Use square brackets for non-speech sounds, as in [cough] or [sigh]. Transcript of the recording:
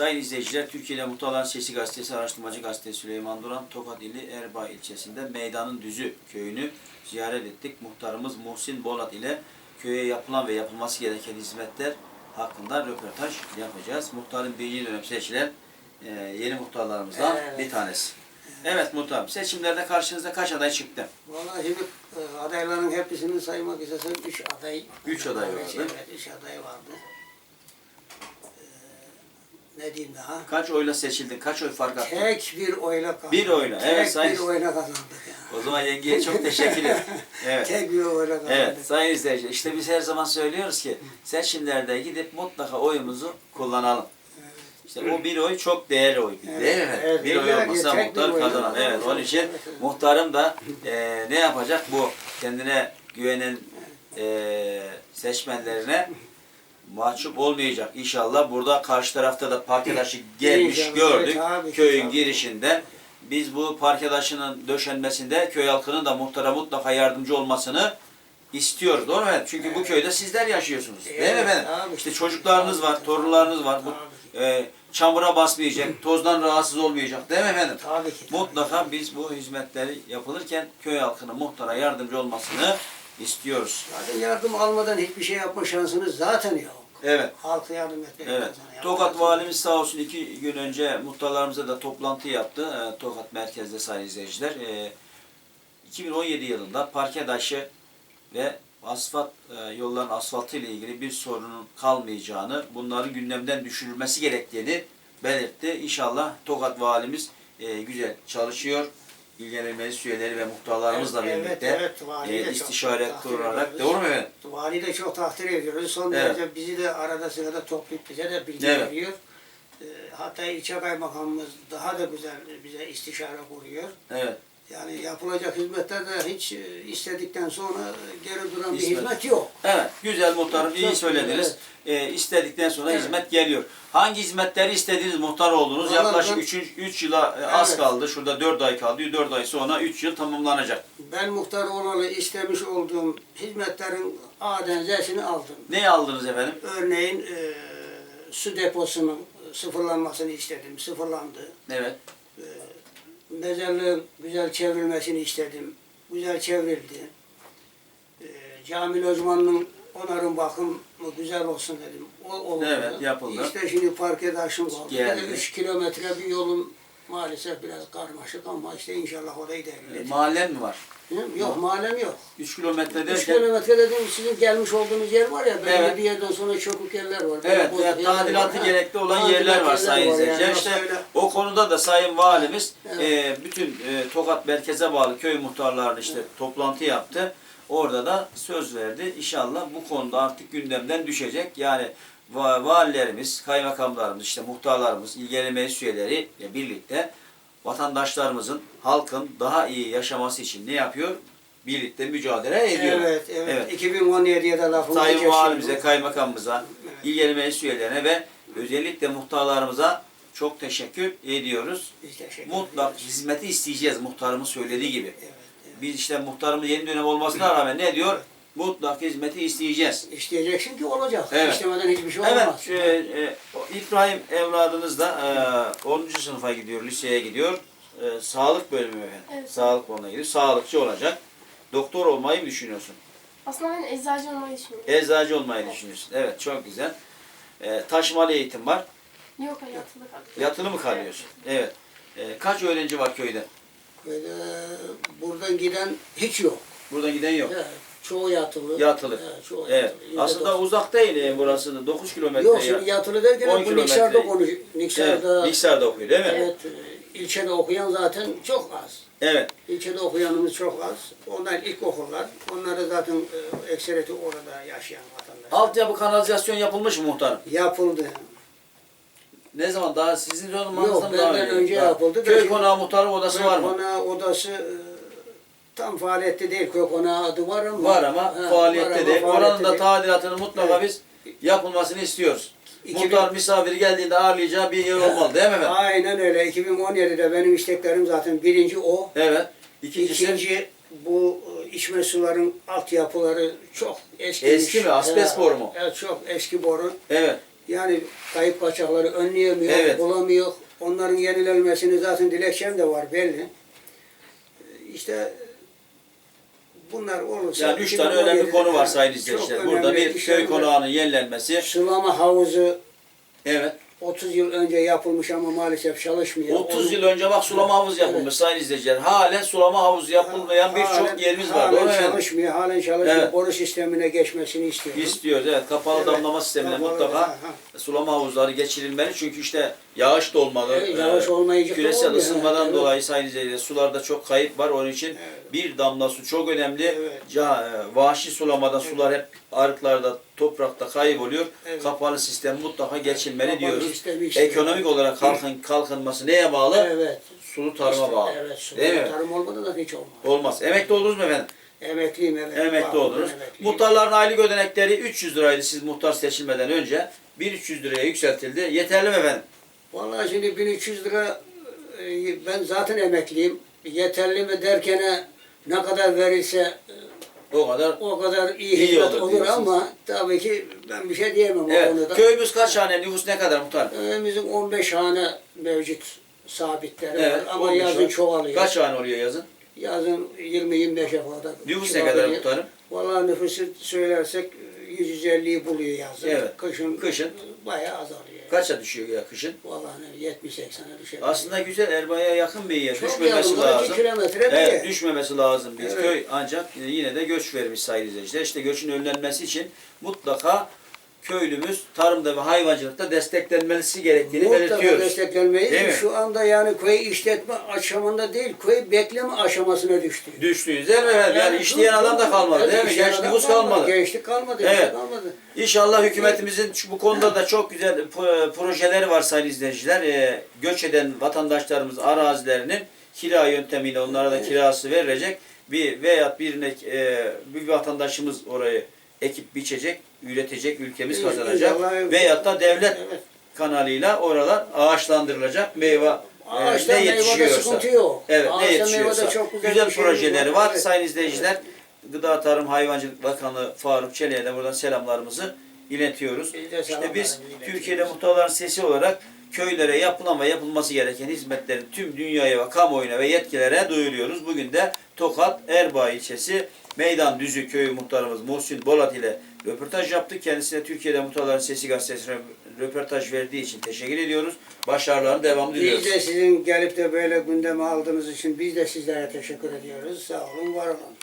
Sayın izleyiciler, Türkiye'de Muhtarların Sesi Gazetesi, Araştırmacı Gazetesi Süleyman Duran, Tokat ili Erbaa ilçesinde Meydanın Düzü köyünü ziyaret ettik. Muhtarımız Muhsin Bolat ile köye yapılan ve yapılması gereken hizmetler hakkında röportaj yapacağız. Muhtarın birinci dönem seçilen e, yeni muhtarlarımızdan Evet. bir tanesi. Evet muhtarım, seçimlerde karşınızda kaç aday çıktı? Vallahi şimdi e, adayların hepsini saymak istesem üç aday. Üç aday vardı. Evet, üç aday vardı. Ne diyeyim daha? Kaç oyla seçildin? Kaç oy fark attın? Tek bir oyla kazandık. Bir oyla, Tek evet, sayın- bir oyla kazandık yani. O zaman yengeye çok teşekkür ederim. [laughs] Evet. Tek bir oyla kazandık. Evet sayın izleyiciler işte biz her zaman söylüyoruz ki seçimlerde gidip mutlaka oyumuzu kullanalım. İşte o bir oy çok değerli oy. Evet, Değil mi? evet, bir oy olmasa tek muhtar kazanır. Evet onun için evet. muhtarım da e, ne yapacak bu kendine güvenen e, seçmenlerine mahcup olmayacak. İnşallah burada karşı tarafta da parkedaşı gelmiş İnşallah, gördük evet, ki, köyün tabii. girişinde. Biz bu parkedaşının döşenmesinde köy halkının da muhtara mutlaka yardımcı olmasını istiyoruz. Doğru mu efendim? Çünkü bu köyde sizler yaşıyorsunuz. Değil mi Evet, efendim? tabii. İşte çocuklarınız var, torunlarınız var. Bu, e, çamura basmayacak, [clears throat] tozdan rahatsız olmayacak. Değil mi efendim? Tabii ki. Mutlaka biz bu hizmetleri yapılırken köy halkının muhtara yardımcı olmasını istiyoruz. Zaten yardım almadan hiçbir şey yapma şansınız zaten yok. Evet. Halka yardım etmek Evet. Tokat valimiz sağ olsun iki gün önce muhtarlarımıza da toplantı yaptı. Ee, Tokat merkezde sayın izleyiciler. Ee, 2017 yılında parkedaşı ve asfalt e, yolların asfaltı ile ilgili bir sorunun kalmayacağını, bunların gündemden düşürülmesi gerektiğini belirtti. İnşallah Tokat valimiz e, güzel çalışıyor. İlgilenen meclis üyeleri ve muhtarlarımızla Evet, birlikte evet, valiyi e, istişare kurarak. Doğru mu efendim? Vali de çok takdir ediyoruz. Son Evet. derece bizi de arada sırada toplayıp bize de bilgi Evet. veriyor. Ee, Hatta ilçe kaymakamımız daha da güzel bize istişare kuruyor. Evet. Yani yapılacak hizmetlerde hiç e, istedikten sonra geri duran bir Hizmet. hizmet yok. Evet, güzel muhtarım iyi söylediniz. Ee, istedikten sonra Evet. hizmet geliyor. Hangi hizmetleri istediniz muhtar oldunuz? Vallahi Yaklaşık ben- 3 3 yıla e, az Evet. kaldı. Şurada 4 ay kaldı. 4 ay sonra 3 yıl tamamlanacak. Ben muhtar olalı istemiş olduğum hizmetlerin A'den Z'sini aldım. Ne aldınız efendim? Örneğin e, su deposunun sıfırlanmasını istedim. Sıfırlandı. Evet. Mezarlığın güzel çevrilmesini istedim. Güzel çevrildi. Ee, cami lojmanının onarım bakımı güzel olsun dedim. O oldu. Evet, yapıldı. İşte şimdi parke taşım kaldı. Geldi. 3 kilometre bir yolum maalesef biraz karmaşık ama işte inşallah orayı da E, mahallen mi var? Yok mahallem yok. 3 kilometre 3 derken kilometre dediğim sizin gelmiş olduğunuz yer var ya, belli Evet. bir yerden sonra çökük yerler var. Evet, Böyle evet bozuk yerler tadilatı var. gerekli olan Tadilat yerler var sayın yani. izleyiciler. İşte öyle- o konuda da sayın valimiz Evet. e, bütün e, Tokat merkeze bağlı köy muhtarlarını işte toplantı yaptı. Orada da söz verdi. İnşallah bu konuda artık gündemden düşecek. Yani valilerimiz, kaymakamlarımız, işte muhtarlarımız, ilgili meclis üyeleri ile birlikte vatandaşlarımızın, halkın daha iyi yaşaması için ne yapıyor? Birlikte mücadele ediyor. Evet, evet. Evet. 2017'ye de lafımızı Sayın. Valimize, kaymakamımıza, Evet. ilgili meclis üyelerine ve özellikle muhtarlarımıza çok teşekkür ediyoruz. Biz teşekkür Mutlak ederiz. hizmeti isteyeceğiz muhtarımız söylediği gibi. Evet, evet. Biz işte muhtarımız yeni dönem olmasına rağmen ne diyor? Mutlak hizmeti isteyeceğiz. İsteyeceksin ki olacak. Evet. İstemeden hiçbir şey Evet, olmaz. e, e, o İbrahim evladınız da e, 10. sınıfa gidiyor, liseye gidiyor. E, sağlık bölümü efendim. Evet. Sağlık bölümüne gidiyor. Sağlıkçı olacak. Doktor olmayı mı düşünüyorsun? Aslında ben eczacı olmayı düşünüyorum. Eczacı olmayı düşünüyorsun. Evet, çok güzel. E, taşımalı eğitim var. Yok hayatılı kaldım. Yatılı mı kalıyorsun? Evet. E, kaç öğrenci var köyde? Böyle buradan giden hiç yok. Buradan giden yok. Evet, çoğu yatılı. Yatılı. Evet, çoğu Evet. yatılı. Aslında doksan. uzak değil e, burası da 9 kilometre. Yok ya. şimdi yatılı derken 10 bu kilometre. Niksar'da konuşuyor. Evet, Niksar'da, Niksar'da okuyor değil mi? evet, ilçede okuyan zaten çok az. Evet. İlçede okuyanımız çok az. Onlar ilk okullar. Onları zaten e, ekseriyeti orada yaşayan vatandaşlar. Altyapı kanalizasyon yapılmış mı muhtarım? Yapıldı. Ne zaman daha sizin zamanınızda Yok, mı daha benden önce? yapıldı da Köy şimdi- konağı muhtarım odası var mı? Konağı odası e, tam faaliyette değil. Köy konağı adı var ama. Var ama Ha, faaliyette var ama değil. Oranın da değil. tadilatını mutlaka Evet. biz yapılmasını istiyoruz. İki Muhtar bin- misafir geldiğinde ağırlayacağı bir yer olmalı değil mi efendim? Aynen öyle. 2017'de benim isteklerim zaten birinci o. Evet. İkincisi İkinci bu içme suların altyapıları çok eski. Eski mi? Asbest boru mu? Evet çok eski boru. evet. Yani kayıp kaçakları önleyemiyor, Evet. bulamıyor. Onların yenilenmesini zaten dilekçem de var belli. İşte bunlar olursa... Yani üç tane önemli 17'de konu var sayın izleyiciler. Burada bir köy konağının yenilenmesi. Sulama havuzu Evet. 30 yıl önce yapılmış ama maalesef çalışmıyor. 30 Onu- yıl önce bak sulama havuzu yapılmış Evet. sayın izleyiciler. Halen sulama havuzu yapılmayan birçok yerimiz var. halen Doğru çalışmıyor, halen çalışmıyor. Evet. Boru sistemine geçmesini istiyoruz. İstiyoruz evet. Kapalı Evet. damlama sistemine Kapalı, mutlaka ha, ha. sulama havuzları geçirilmeli. Çünkü işte yağış da olmalı. Evet, yağış Ee, Küresel ısınmadan Evet. dolayı sayın izleyiciler sularda çok kayıp var. Onun için Evet. bir damla su çok önemli. Evet. Ca, e, vahşi sulamada sular hep arıklarda, toprakta kayboluyor. Evet. Kapalı sistem mutlaka geçilmeli Kapalı diyoruz. istiyoruz. Ekonomik olarak kalkın, kalkınması neye bağlı? Evet. Sulu tarıma İşte, bağlı. Evet, su Değil mi? tarım olmadan da hiç olmaz. Olmaz. Emekli oldunuz mu efendim? Emekliyim evet. Emekli oldunuz. emekliyim. Muhtarların aylık ödenekleri 300 liraydı siz muhtar seçilmeden önce. 1300 liraya yükseltildi. Yeterli mi efendim? Vallahi şimdi 1300 lira e, ben zaten emekliyim. Yeterli mi derkene ne kadar verilse O kadar. o kadar iyi, İyi hizmet olur olur, ama tabii ki ben bir şey diyemem o Evet. konuda. Köyümüz kaç hane? Nüfus ne kadar muhtar? Köyümüzün 15 hane mevcut sabitleri Evet. var ama 15 yazın var. çoğalıyor. Kaç hane oluyor yazın? Yazın 20-25'e kadar. Nüfus ne kadar muhtarım? Vallahi nüfusu söylersek 150'yi buluyor yazın. Evet. Kışın, Kışın? bayağı azalıyor. Kaça düşüyor ya kışın? Vallahi 70-80'e düşer. Aslında güzel Erbay'a yakın bir yer. Çok Düşmemesi yakın, lazım. 12 kilometre bir Evet, düşmemesi lazım bir Evet. köy ancak e, yine de göç vermiş sayın izleyiciler. İşte göçün önlenmesi için mutlaka köylümüz tarımda ve hayvancılıkta desteklenmesi gerektiğini Mutlaka belirtiyoruz. desteklenmeyi Değil mi? şu anda yani köy işletme aşamında değil, köy bekleme aşamasına düştü. Düştüğünüz değil mi efendim? Yani işleyen adam da kalmadı değil mi? işleyen Genç adam nüfus kalmadı. Gençlik kalmadı, Evet. evet. kalmadı. İnşallah hükümetimizin şu- bu konuda da çok güzel pro- projeleri var sayın izleyiciler. Ee, göç eden vatandaşlarımız arazilerinin kira yöntemiyle onlara da kirası verilecek. Bir veya birine e, bir vatandaşımız orayı ekip biçecek, üretecek, ülkemiz kazanacak. Veyahut da devlet Evet. kanalıyla oralar ağaçlandırılacak. Meyve e, Ağaçta ne meyvede yetişiyorsa. Evet ne yetişiyorsa. çok güzel Güzel şey projeleri var. Evet. Sayın izleyiciler Gıda Tarım Hayvancılık Bakanı Faruk Çelik'e de buradan selamlarımızı iletiyoruz. Biz İşte biz. Türkiye'de muhtarların sesi olarak köylere yapılan ve yapılması gereken hizmetlerin tüm dünyaya ve kamuoyuna ve yetkilere duyuruyoruz. Bugün de Tokat Erbaa ilçesi Meydan Düzü köyü muhtarımız Muhsin Bolat ile röportaj yaptık. Kendisine Türkiye'de Muhtarların Sesi gazetesine röportaj verdiği için teşekkür ediyoruz. Başarıların devamını diliyoruz. Biz de sizin gelip de böyle gündeme aldığınız için biz de sizlere teşekkür ediyoruz. Sağ olun, var olun.